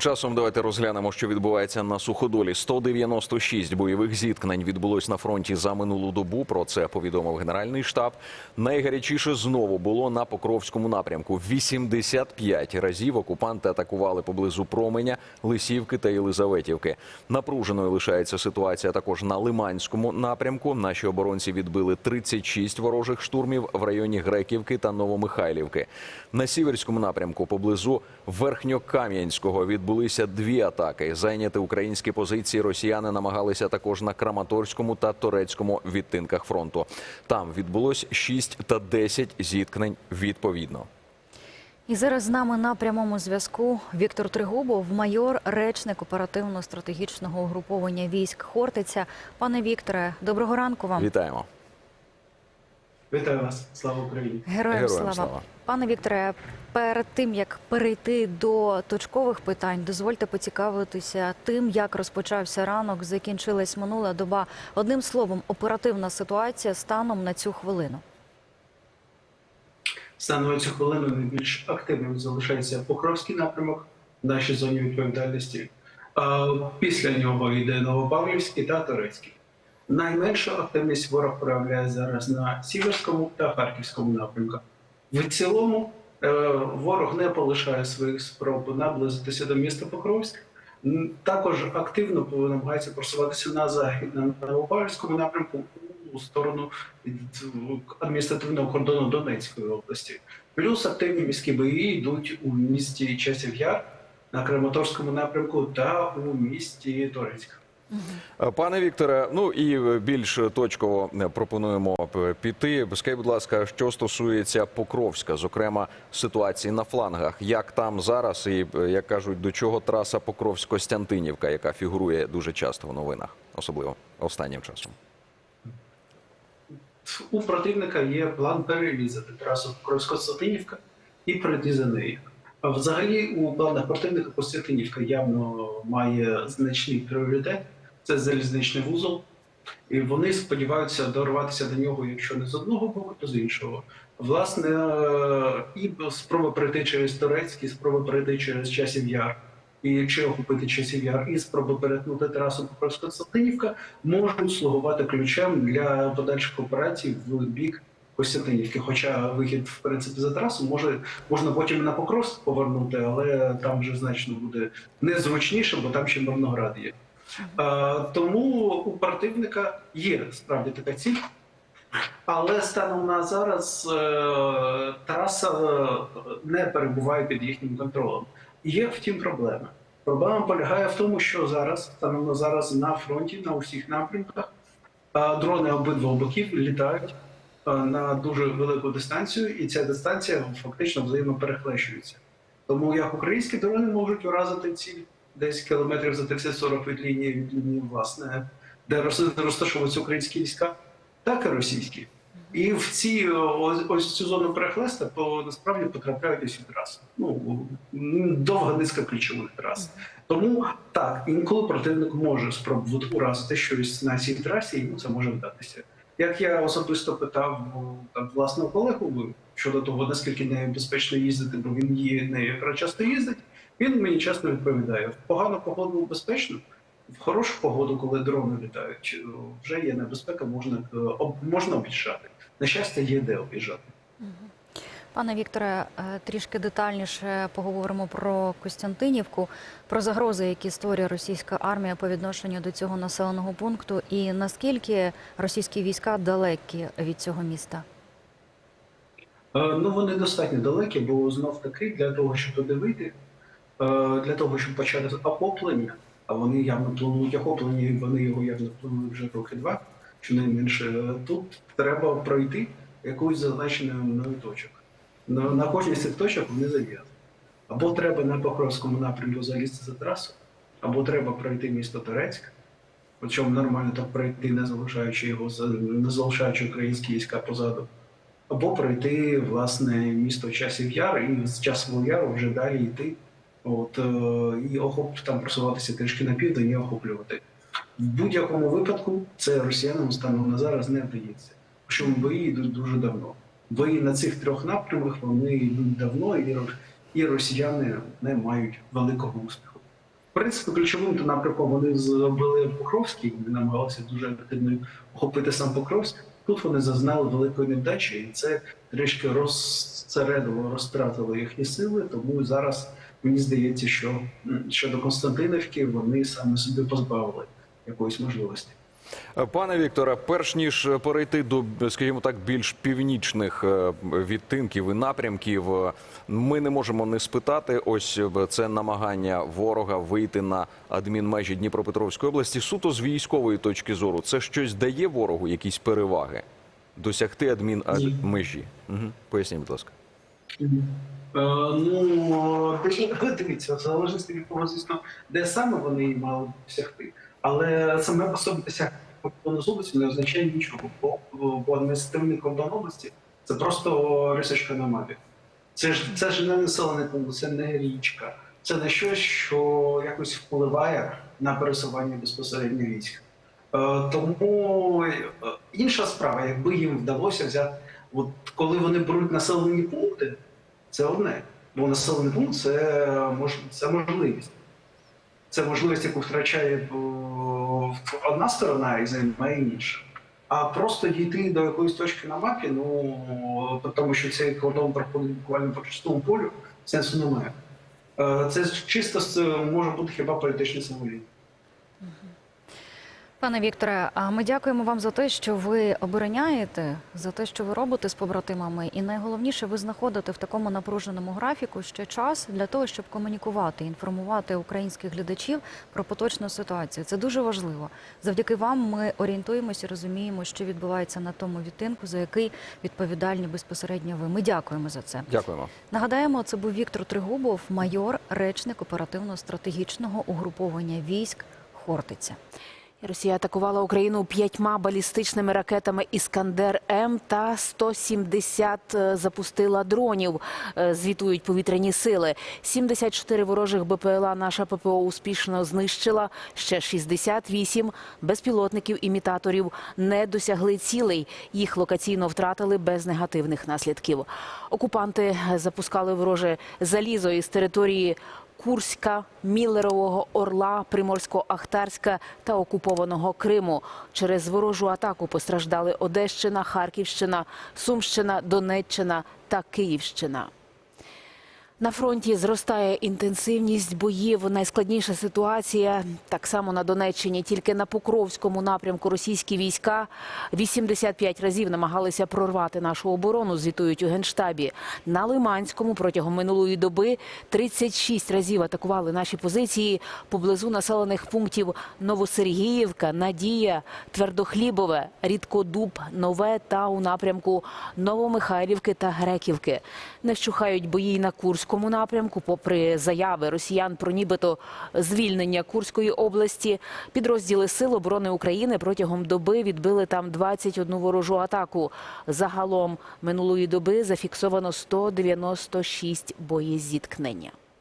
Часом давайте розглянемо, що відбувається на суходолі. 196 бойових зіткнень відбулось на фронті за минулу добу. Про це повідомив генеральний штаб. Найгарячіше знову було на Покровському напрямку. 85 разів окупанти атакували поблизу Променя, Лисівки та Єлизаветівки. Напруженою лишається ситуація також на Лиманському напрямку. Наші оборонці відбили 36 ворожих штурмів в районі Греківки та Новомихайлівки. На сіверському напрямку поблизу Верхньокам'янського відбулися дві атаки. Зайняти українські позиції росіяни намагалися також на Краматорському та Торецькому відтинках фронту. Там відбулось 6 та 10 зіткнень відповідно. І зараз з нами на прямому зв'язку Віктор Тригубов, майор, речник оперативно-стратегічного угруповання військ Хортиця. Пане Вікторе, доброго ранку вам. Вітаємо. Вітаю вас, слава Україні. Героям, Героям слава. слава. Пане Вікторе, перед тим як перейти до точкових питань, дозвольте поцікавитися тим, як розпочався ранок, закінчилась минула доба. Одним словом, оперативна ситуація станом на цю хвилину. Станом на цю хвилину найбільш активним залишається Покровський напрямок в нашій зоні відповідальності. Після нього йде Новопавлівський та Турецький. Найменшу активність ворог проявляє зараз на Сіверському та Харківському напрямках. В цілому е, ворог не полишає своїх спроб наблизитися до міста Покровськ. Також активно намагається просуватися на захід на Новопавлівському напрямку у сторону адміністративного кордону Донецької області. Плюс активні міські бої йдуть у місті Часів Яр на Краматорському напрямку та у місті Торецьк. Пане Вікторе, ну і більш точково пропонуємо піти. Скажіть, будь ласка, що стосується Покровська, зокрема ситуації на флангах, як там зараз, і як кажуть, до чого траса Покровськ-Костянтинівка, яка фігурує дуже часто в новинах, особливо останнім часом. У противника є план перерізати трасу Покровсько-Сатинівка і пройти за нею. Взагалі у планах противника Костянтинівка явно має значний пріоритет. Це залізничний вузол. І вони сподіваються дорватися до нього, якщо не з одного боку, то з іншого. Власне, і спроба пройти через Турецький, спроба пройти через Часів Яр. І якщо охопити Часів Яр, і спроба перетнути трасу Покровська-Сатинівка можуть слугувати ключем для подальших операцій в бік Костянтинівки. Хоча вихід, в принципі, за трасу може можна потім на Покровськ повернути, але там вже значно буде незручніше, бо там ще Мирноград є. Е, тому у противника є справді така ціль. Але станом на зараз е, траса е, не перебуває під їхнім контролем. Є втім проблема. Проблема полягає в тому, що зараз станом на зараз на фронті на усіх напрямках дрони обидвох боків літають на дуже велику дистанцію, і ця дистанція фактично взаємоперехрещується. Тому як українські дрони можуть уразити ціль десь кілометрів за 30-40 від лінії від лінії, власне, де розташовуються українські війська, так і російські. І в ці ось, ось цю зону перехлеста по насправді потрапляють усі траси. Ну довга низка ключових трас. Тому так, інколи противник може спробувати уразити щось на цій трасі, йому це може вдатися. Як я особисто питав там, власного колегу щодо того, наскільки небезпечно їздити, бо він її якраз часто їздить, він мені часто відповідає: в погану погоду безпечно, в хорошу погоду, коли дрони літають, вже є небезпека, можна, е, можна об'їжджати. На щастя, є де об'їжджати. Пане Вікторе, е, трішки детальніше поговоримо про Костянтинівку, про загрози, які створює російська армія по відношенню до цього населеного пункту, і наскільки російські війська далекі від цього міста. Е, Ну, вони достатньо далекі, бо знов таки для того, щоб туди вийти, для того, щоб почати охоплення, а вони явно планують охоплення, вони його явно планують вже роки два, щонайменше, е, тут треба пройти якусь зазначену мною точок. На, на кожній з цих точок вони зав'язані. Або треба на Покровському напрямку залізти за трасу, або треба пройти місто Турецьк, причому нормально так пройти, не залишаючи його не залишаючи українські війська позаду або пройти власне місто Часів Яр і з Часового Яру вже далі йти. От е, і охоп там просуватися трішки на південь і охоплювати. В будь-якому випадку це росіянам станом на зараз не вдається. Причому бої йдуть дуже давно. Бої на цих трьох напрямках вони йдуть давно, і, росіяни не мають великого успіху. В принципі, ключовим то напрямком вони зробили Покровський, вони намагалися дуже активно охопити сам Покровськ. Тут вони зазнали великої невдачі, і це трішки розсередило, розтратило їхні сили. Тому зараз мені здається, що щодо Константинівки вони саме собі позбавили якоїсь можливості. Пане Вікторе, перш ніж перейти до, скажімо так, більш північних е, відтинків і напрямків, е, ми не можемо не спитати. Ось е, це намагання ворога вийти на адмінмежі Дніпропетровської області. Суто з військової точки зору, це щось дає ворогу якісь переваги досягти адмінмежі? Угу. Поясніть, будь ласка. Е, ну, диві- дивіться, в залежності від того, звісно, де саме вони мали досягти. Але саме по собі досягти кордону з області не означає нічого, бо, бо адміністративний кордон області це просто рисочка на мапі. Це ж це ж не населений пункт, це не річка, це не щось, що якось впливає на пересування безпосередньо військ. Е, тому е, інша справа, якби їм вдалося взяти, от коли вони беруть населені пункти, це одне. Бо населений пункт це, мож, це можливість. Це можливість, яку втрачає о, одна сторона і займає інша. А просто дійти до якоїсь точки на мапі, ну тому що цей кордон проходить буквально по чистому полю, сенсу немає. Е, Це чисто може бути хіба політичний символізм. Пане Вікторе, а ми дякуємо вам за те, що ви обороняєте, за те, що ви робите з побратимами, і найголовніше, ви знаходите в такому напруженому графіку ще час для того, щоб комунікувати, інформувати українських глядачів про поточну ситуацію. Це дуже важливо. Завдяки вам ми орієнтуємося, розуміємо, що відбувається на тому відтинку, за який відповідальні безпосередньо ви. Ми дякуємо за це. Дякуємо. Нагадаємо, це був Віктор Тригубов, майор, речник оперативно-стратегічного угруповання військ Хортиця. Росія атакувала Україну п'ятьма балістичними ракетами Іскандер М та 170 запустила дронів. е, Звітують повітряні сили. 74 ворожих БПЛА наша ППО успішно знищила. Ще 68 безпілотників-імітаторів не досягли цілей. Їх локаційно втратили без негативних наслідків. Окупанти запускали вороже залізо із території Курська, Міллерового Орла, Приморсько-Ахтарська та окупованого Криму. Через ворожу атаку постраждали Одещина, Харківщина, Сумщина, Донеччина та Київщина. На фронті зростає інтенсивність боїв. Найскладніша ситуація так само на Донеччині. Тільки на Покровському напрямку російські війська 85 разів намагалися прорвати нашу оборону. Звітують у генштабі. На Лиманському протягом минулої доби 36 разів атакували наші позиції поблизу населених пунктів Новосергіївка, Надія, Твердохлібове, Рідкодуб, Нове та у напрямку Новомихайлівки та Греківки. Не вщухають бої на Курському напрямку, попри заяви росіян про нібито звільнення Курської області. Підрозділи Сил оборони України протягом доби відбили там 21 ворожу атаку. Загалом минулої доби зафіксовано 196 боєзіткнення.